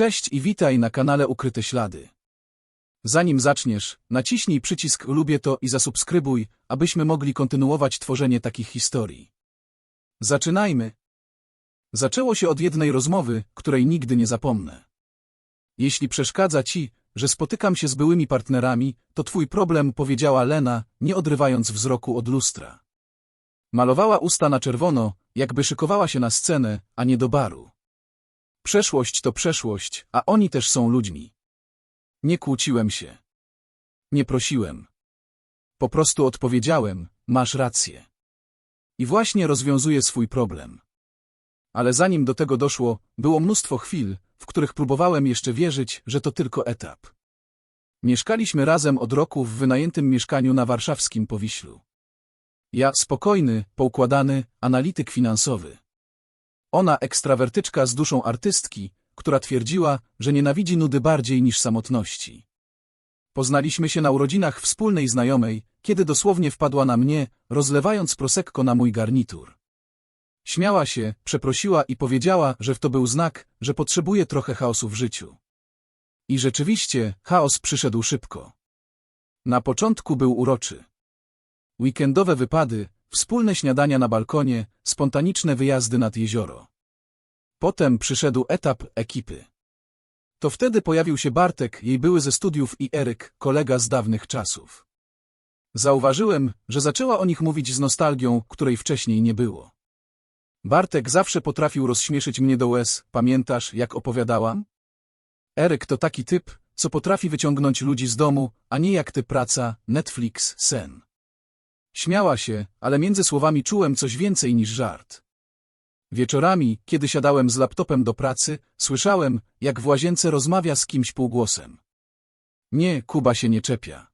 Cześć i witaj na kanale Ukryte Ślady. Zanim zaczniesz, naciśnij przycisk lubię to i zasubskrybuj, abyśmy mogli kontynuować tworzenie takich historii. Zaczynajmy. Zaczęło się od jednej rozmowy, której nigdy nie zapomnę. Jeśli przeszkadza ci, że spotykam się z byłymi partnerami, to twój problem, powiedziała Lena, nie odrywając wzroku od lustra. Malowała usta na czerwono, jakby szykowała się na scenę, a nie do baru. Przeszłość to przeszłość, a oni też są ludźmi. Nie kłóciłem się. Nie prosiłem. Po prostu odpowiedziałem, masz rację. I właśnie rozwiązuję swój problem. Ale zanim do tego doszło, było mnóstwo chwil, w których próbowałem jeszcze wierzyć, że to tylko etap. Mieszkaliśmy razem od roku w wynajętym mieszkaniu na warszawskim Powiślu. Ja spokojny, poukładany, analityk finansowy. Ona ekstrawertyczka z duszą artystki, która twierdziła, że nienawidzi nudy bardziej niż samotności. Poznaliśmy się na urodzinach wspólnej znajomej, kiedy dosłownie wpadła na mnie, rozlewając prosekko na mój garnitur. Śmiała się, przeprosiła i powiedziała, że to był znak, że potrzebuje trochę chaosu w życiu. I rzeczywiście, chaos przyszedł szybko. Na początku był uroczy. Weekendowe wypady, wspólne śniadania na balkonie, spontaniczne wyjazdy nad jezioro. Potem przyszedł etap ekipy. To wtedy pojawił się Bartek, jej były ze studiów i Eryk, kolega z dawnych czasów. Zauważyłem, że zaczęła o nich mówić z nostalgią, której wcześniej nie było. Bartek zawsze potrafił rozśmieszyć mnie do łez, pamiętasz, jak opowiadałam? Eryk to taki typ, co potrafi wyciągnąć ludzi z domu, a nie jak ty praca, Netflix, sen. Śmiała się, ale między słowami czułem coś więcej niż żart. Wieczorami, kiedy siadałem z laptopem do pracy, słyszałem, jak w łazience rozmawia z kimś półgłosem. Nie, Kuba się nie czepia.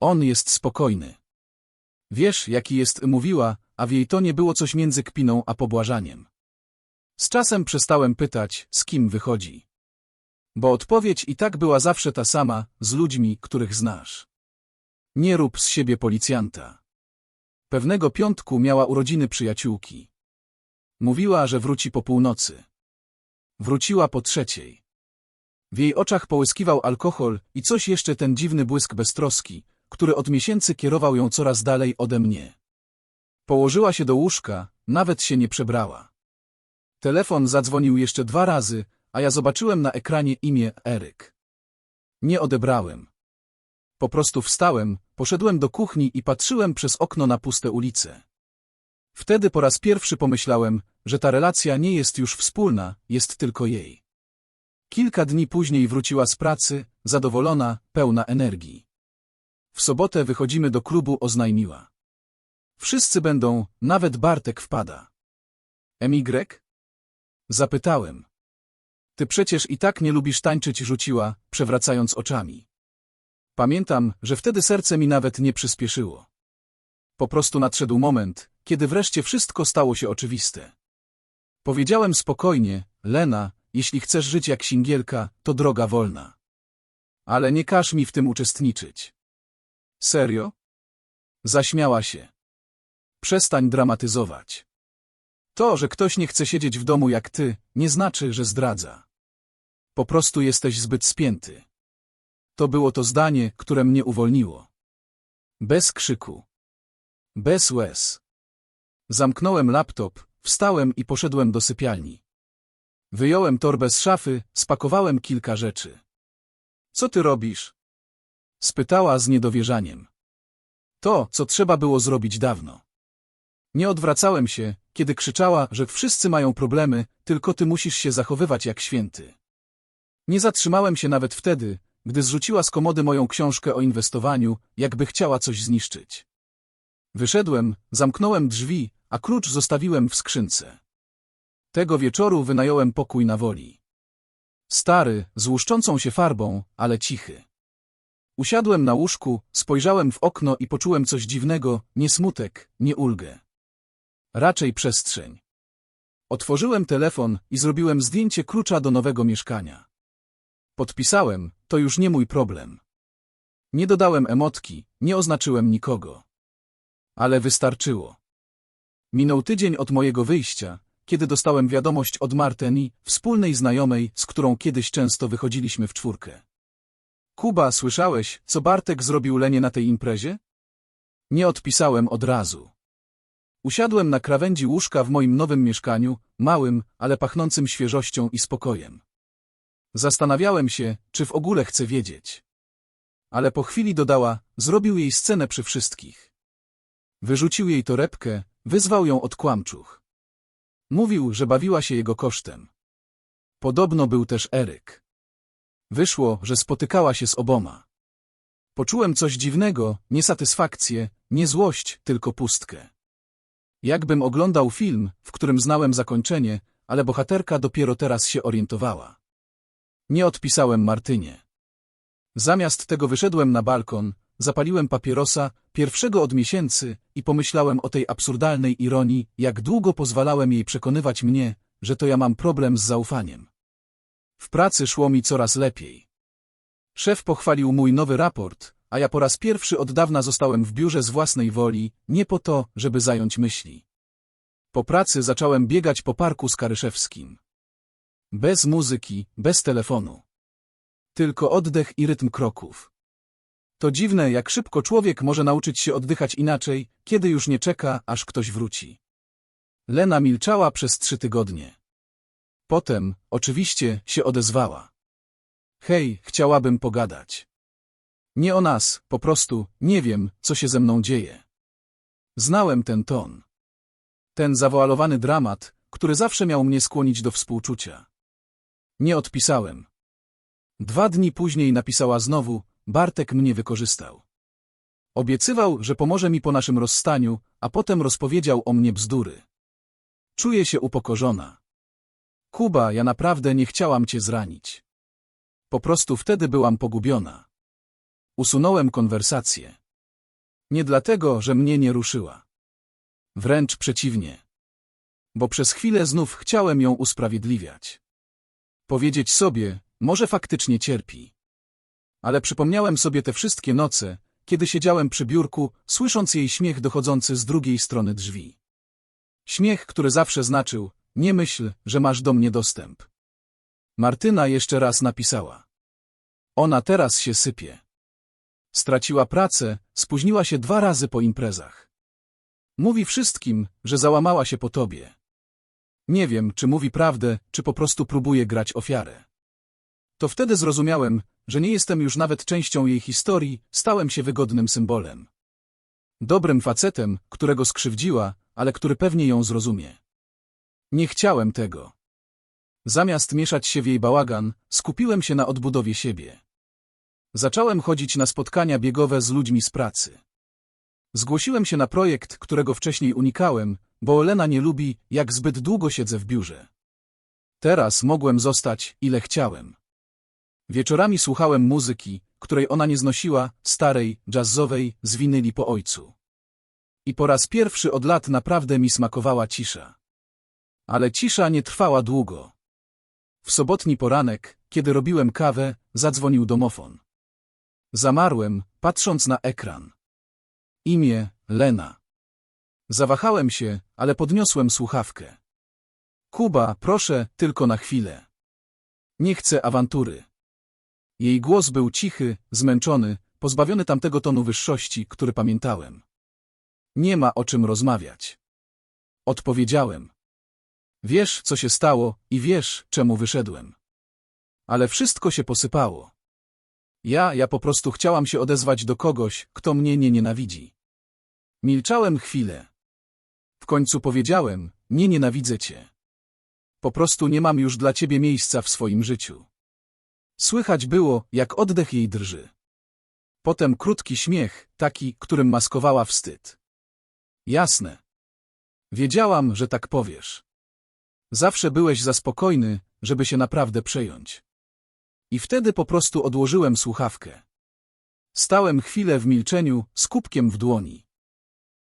On jest spokojny. Wiesz, jaki jest, mówiła, a w jej tonie było coś między kpiną a pobłażaniem. Z czasem przestałem pytać, z kim wychodzi. Bo odpowiedź i tak była zawsze ta sama, z ludźmi, których znasz. Nie rób z siebie policjanta. Pewnego piątku miała urodziny przyjaciółki. Mówiła, że wróci po północy. Wróciła po trzeciej. W jej oczach połyskiwał alkohol i coś jeszcze ten dziwny błysk beztroski, który od miesięcy kierował ją coraz dalej ode mnie. Położyła się do łóżka, nawet się nie przebrała. Telefon zadzwonił jeszcze dwa razy, a ja zobaczyłem na ekranie imię Eryk. Nie odebrałem. Po prostu wstałem, poszedłem do kuchni i patrzyłem przez okno na puste ulice. Wtedy po raz pierwszy pomyślałem, że ta relacja nie jest już wspólna, jest tylko jej. Kilka dni później wróciła z pracy, zadowolona, pełna energii. W sobotę wychodzimy do klubu, oznajmiła. Wszyscy będą, nawet Bartek wpada. MY? Zapytałem. Ty przecież i tak nie lubisz tańczyć, rzuciła, przewracając oczami. Pamiętam, że wtedy serce mi nawet nie przyspieszyło. Po prostu nadszedł moment, kiedy wreszcie wszystko stało się oczywiste. Powiedziałem spokojnie, Lena, jeśli chcesz żyć jak singielka, to droga wolna. Ale nie każ mi w tym uczestniczyć. Serio? Zaśmiała się. Przestań dramatyzować. To, że ktoś nie chce siedzieć w domu jak ty, nie znaczy, że zdradza. Po prostu jesteś zbyt spięty. To było to zdanie, które mnie uwolniło. Bez krzyku. Bez łez. Zamknąłem laptop, wstałem i poszedłem do sypialni. Wyjąłem torbę z szafy, spakowałem kilka rzeczy. Co ty robisz? Spytała z niedowierzaniem. To, co trzeba było zrobić dawno. Nie odwracałem się, kiedy krzyczała, że wszyscy mają problemy, tylko ty musisz się zachowywać jak święty. Nie zatrzymałem się nawet wtedy, gdy zrzuciła z komody moją książkę o inwestowaniu, jakby chciała coś zniszczyć. Wyszedłem, zamknąłem drzwi, a klucz zostawiłem w skrzynce. Tego wieczoru wynająłem pokój na woli. Stary, z łuszczącą się farbą, ale cichy. Usiadłem na łóżku, spojrzałem w okno i poczułem coś dziwnego, nie smutek, nie ulgę. Raczej przestrzeń. Otworzyłem telefon i zrobiłem zdjęcie klucza do nowego mieszkania. Podpisałem, to już nie mój problem. Nie dodałem emotki, nie oznaczyłem nikogo. Ale wystarczyło. Minął tydzień od mojego wyjścia, kiedy dostałem wiadomość od Marteni, wspólnej znajomej, z którą kiedyś często wychodziliśmy w czwórkę. Kuba, słyszałeś, co Bartek zrobił Lenie na tej imprezie? Nie odpisałem od razu. Usiadłem na krawędzi łóżka w moim nowym mieszkaniu, małym, ale pachnącym świeżością i spokojem. Zastanawiałem się, czy w ogóle chcę wiedzieć. Ale po chwili dodała, zrobił jej scenę przy wszystkich. Wyrzucił jej torebkę, wyzwał ją od kłamczuch. Mówił, że bawiła się jego kosztem. Podobno był też Eryk. Wyszło, że spotykała się z oboma. Poczułem coś dziwnego, nie satysfakcję, nie złość, tylko pustkę. Jakbym oglądał film, w którym znałem zakończenie, ale bohaterka dopiero teraz się orientowała. Nie odpisałem Martynie. Zamiast tego wyszedłem na balkon, zapaliłem papierosa, pierwszego od miesięcy, i pomyślałem o tej absurdalnej ironii, jak długo pozwalałem jej przekonywać mnie, że to ja mam problem z zaufaniem. W pracy szło mi coraz lepiej. Szef pochwalił mój nowy raport, a ja po raz pierwszy od dawna zostałem w biurze z własnej woli, nie po to, żeby zająć myśli. Po pracy zacząłem biegać po parku Skaryszewskim. Bez muzyki, bez telefonu. Tylko oddech i rytm kroków. To dziwne, jak szybko człowiek może nauczyć się oddychać inaczej, kiedy już nie czeka, aż ktoś wróci. Lena milczała przez trzy tygodnie. Potem, oczywiście, się odezwała. Hej, chciałabym pogadać. Nie o nas, po prostu, nie wiem, co się ze mną dzieje. Znałem ten ton. Ten zawoalowany dramat, który zawsze miał mnie skłonić do współczucia. Nie odpisałem. Dwa dni później napisała znowu, Bartek mnie wykorzystał. Obiecywał, że pomoże mi po naszym rozstaniu, a potem rozpowiedział o mnie bzdury. Czuję się upokorzona. Kuba, ja naprawdę nie chciałam cię zranić. Po prostu wtedy byłam pogubiona. Usunąłem konwersację. Nie dlatego, że mnie nie ruszyła. Wręcz przeciwnie. Bo przez chwilę znów chciałem ją usprawiedliwiać. Powiedzieć sobie, może faktycznie cierpi. Ale przypomniałem sobie te wszystkie noce, kiedy siedziałem przy biurku, słysząc jej śmiech dochodzący z drugiej strony drzwi. Śmiech, który zawsze znaczył, nie myśl, że masz do mnie dostęp. Martyna jeszcze raz napisała. Ona teraz się sypie. Straciła pracę, spóźniła się dwa razy po imprezach. Mówi wszystkim, że załamała się po tobie. Nie wiem, czy mówi prawdę, czy po prostu próbuje grać ofiarę. To wtedy zrozumiałem, że nie jestem już nawet częścią jej historii, stałem się wygodnym symbolem. Dobrym facetem, którego skrzywdziła, ale który pewnie ją zrozumie. Nie chciałem tego. Zamiast mieszać się w jej bałagan, skupiłem się na odbudowie siebie. Zacząłem chodzić na spotkania biegowe z ludźmi z pracy. Zgłosiłem się na projekt, którego wcześniej unikałem, bo Olena nie lubi, jak zbyt długo siedzę w biurze. Teraz mogłem zostać, ile chciałem. Wieczorami słuchałem muzyki, której ona nie znosiła, starej, jazzowej, z winyli po ojcu. I po raz pierwszy od lat naprawdę mi smakowała cisza. Ale cisza nie trwała długo. W sobotni poranek, kiedy robiłem kawę, zadzwonił domofon. Zamarłem, patrząc na ekran. Imię Lena. Zawahałem się, ale podniosłem słuchawkę. Kuba, proszę, tylko na chwilę. Nie chcę awantury. Jej głos był cichy, zmęczony, pozbawiony tamtego tonu wyższości, który pamiętałem. Nie ma o czym rozmawiać. Odpowiedziałem. Wiesz, co się stało i wiesz, czemu wyszedłem. Ale wszystko się posypało. Ja, ja po prostu chciałam się odezwać do kogoś, kto mnie nie nienawidzi. Milczałem chwilę. W końcu powiedziałem, nie nienawidzę cię. Po prostu nie mam już dla ciebie miejsca w swoim życiu. Słychać było, jak oddech jej drży. Potem krótki śmiech, taki, którym maskowała wstyd. Jasne. Wiedziałam, że tak powiesz. Zawsze byłeś za spokojny, żeby się naprawdę przejąć. I wtedy po prostu odłożyłem słuchawkę. Stałem chwilę w milczeniu, z kubkiem w dłoni.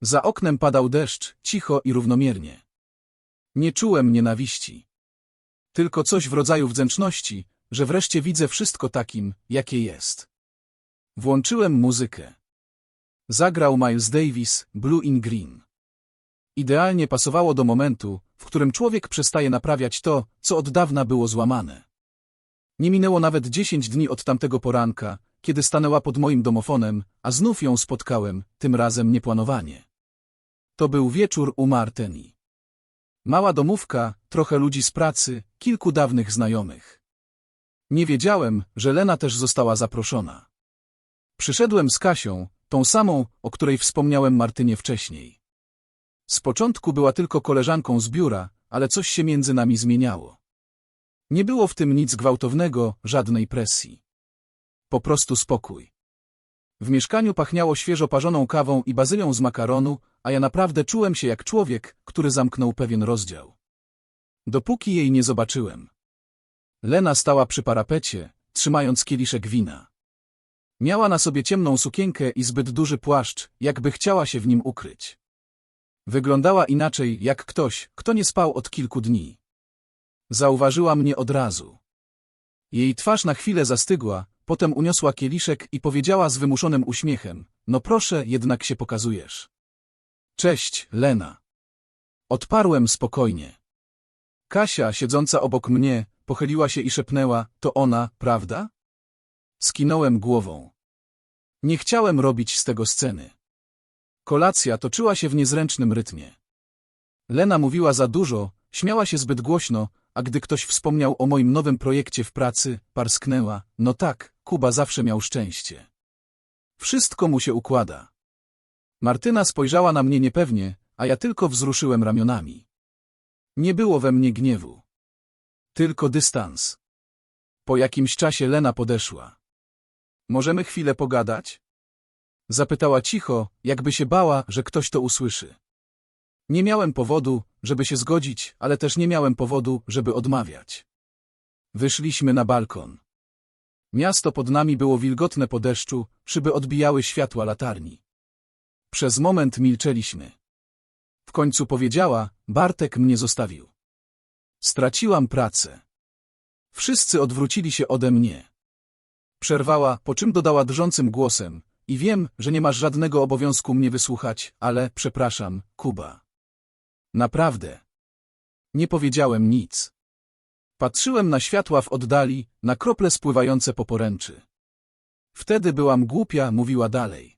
Za oknem padał deszcz, cicho i równomiernie. Nie czułem nienawiści. Tylko coś w rodzaju wdzięczności, że wreszcie widzę wszystko takim, jakie jest. Włączyłem muzykę. Zagrał Miles Davis, Blue in Green. Idealnie pasowało do momentu, w którym człowiek przestaje naprawiać to, co od dawna było złamane. Nie minęło nawet dziesięć dni od tamtego poranka, kiedy stanęła pod moim domofonem, a znów ją spotkałem, tym razem nieplanowanie. To był wieczór u Marteni. Mała domówka, trochę ludzi z pracy, kilku dawnych znajomych. Nie wiedziałem, że Lena też została zaproszona. Przyszedłem z Kasią, tą samą, o której wspomniałem Martynie wcześniej. Z początku była tylko koleżanką z biura, ale coś się między nami zmieniało. Nie było w tym nic gwałtownego, żadnej presji. Po prostu spokój. W mieszkaniu pachniało świeżo parzoną kawą i bazylią z makaronu, a ja naprawdę czułem się jak człowiek, który zamknął pewien rozdział. Dopóki jej nie zobaczyłem. Lena stała przy parapecie, trzymając kieliszek wina. Miała na sobie ciemną sukienkę i zbyt duży płaszcz, jakby chciała się w nim ukryć. Wyglądała inaczej, jak ktoś, kto nie spał od kilku dni. Zauważyła mnie od razu. Jej twarz na chwilę zastygła, potem uniosła kieliszek i powiedziała z wymuszonym uśmiechem, no proszę, jednak się pokazujesz. Cześć, Lena. Odparłem spokojnie. Kasia, siedząca obok mnie, pochyliła się i szepnęła, to ona, prawda? Skinąłem głową. Nie chciałem robić z tego sceny. Kolacja toczyła się w niezręcznym rytmie. Lena mówiła za dużo, śmiała się zbyt głośno, a gdy ktoś wspomniał o moim nowym projekcie w pracy, parsknęła, no tak, Kuba zawsze miał szczęście. Wszystko mu się układa. Martyna spojrzała na mnie niepewnie, a ja tylko wzruszyłem ramionami. Nie było we mnie gniewu. Tylko dystans. Po jakimś czasie Lena podeszła. Możemy chwilę pogadać? Zapytała cicho, jakby się bała, że ktoś to usłyszy. Nie miałem powodu, żeby się zgodzić, ale też nie miałem powodu, żeby odmawiać. Wyszliśmy na balkon. Miasto pod nami było wilgotne po deszczu, szyby odbijały światła latarni. Przez moment milczeliśmy. W końcu powiedziała, Bartek mnie zostawił. Straciłam pracę. Wszyscy odwrócili się ode mnie. Przerwała, po czym dodała drżącym głosem, i wiem, że nie masz żadnego obowiązku mnie wysłuchać, ale, przepraszam, Kuba. Naprawdę. Nie powiedziałem nic. Patrzyłem na światła w oddali, na krople spływające po poręczy. Wtedy byłam głupia, mówiła dalej.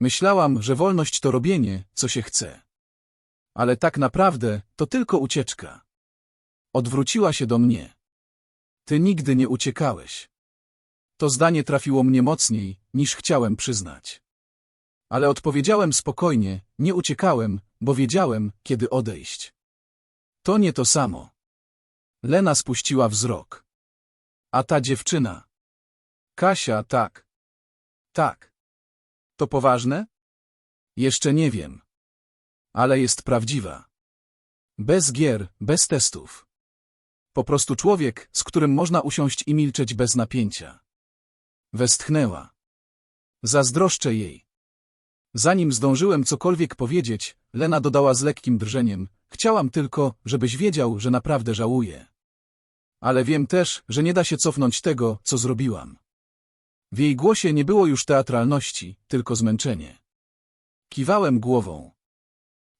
Myślałam, że wolność to robienie, co się chce. Ale tak naprawdę to tylko ucieczka. Odwróciła się do mnie. Ty nigdy nie uciekałeś. To zdanie trafiło mnie mocniej, niż chciałem przyznać. Ale odpowiedziałem spokojnie, nie uciekałem, bo wiedziałem, kiedy odejść. To nie to samo. Lena spuściła wzrok. A ta dziewczyna? Kasia, tak. Tak. To poważne? Jeszcze nie wiem. Ale jest prawdziwa. Bez gier, bez testów. Po prostu człowiek, z którym można usiąść i milczeć bez napięcia. Westchnęła. Zazdroszczę jej. Zanim zdążyłem cokolwiek powiedzieć, Lena dodała z lekkim drżeniem, chciałam tylko, żebyś wiedział, że naprawdę żałuję. Ale wiem też, że nie da się cofnąć tego, co zrobiłam. W jej głosie nie było już teatralności, tylko zmęczenie. Kiwałem głową.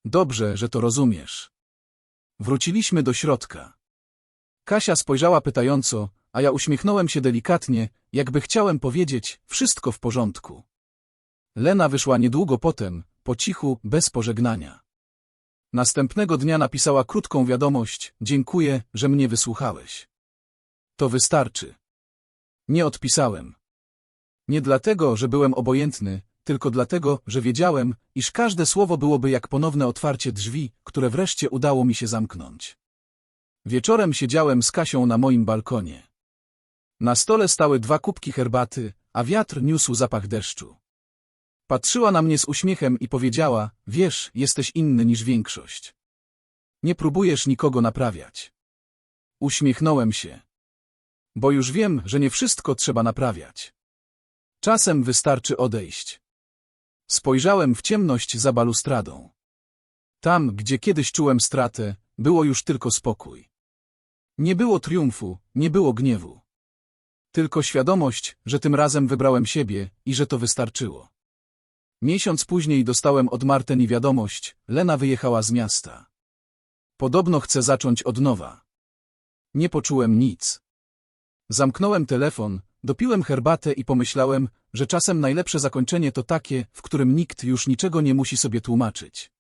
Dobrze, że to rozumiesz. Wróciliśmy do środka. Kasia spojrzała pytająco, a ja uśmiechnąłem się delikatnie, jakby chciałem powiedzieć, wszystko w porządku. Lena wyszła niedługo potem, po cichu, bez pożegnania. Następnego dnia napisała krótką wiadomość, dziękuję, że mnie wysłuchałeś. To wystarczy. Nie odpisałem. Nie dlatego, że byłem obojętny, tylko dlatego, że wiedziałem, iż każde słowo byłoby jak ponowne otwarcie drzwi, które wreszcie udało mi się zamknąć. Wieczorem siedziałem z Kasią na moim balkonie. Na stole stały dwa kubki herbaty, a wiatr niósł zapach deszczu. Patrzyła na mnie z uśmiechem i powiedziała, wiesz, jesteś inny niż większość. Nie próbujesz nikogo naprawiać. Uśmiechnąłem się. Bo już wiem, że nie wszystko trzeba naprawiać. Czasem wystarczy odejść. Spojrzałem w ciemność za balustradą. Tam, gdzie kiedyś czułem stratę, było już tylko spokój. Nie było triumfu, nie było gniewu. Tylko świadomość, że tym razem wybrałem siebie i że to wystarczyło. Miesiąc później dostałem od Marteni wiadomość, Lena wyjechała z miasta. Podobno chce zacząć od nowa. Nie poczułem nic. Zamknąłem telefon, dopiłem herbatę i pomyślałem, że czasem najlepsze zakończenie to takie, w którym nikt już niczego nie musi sobie tłumaczyć.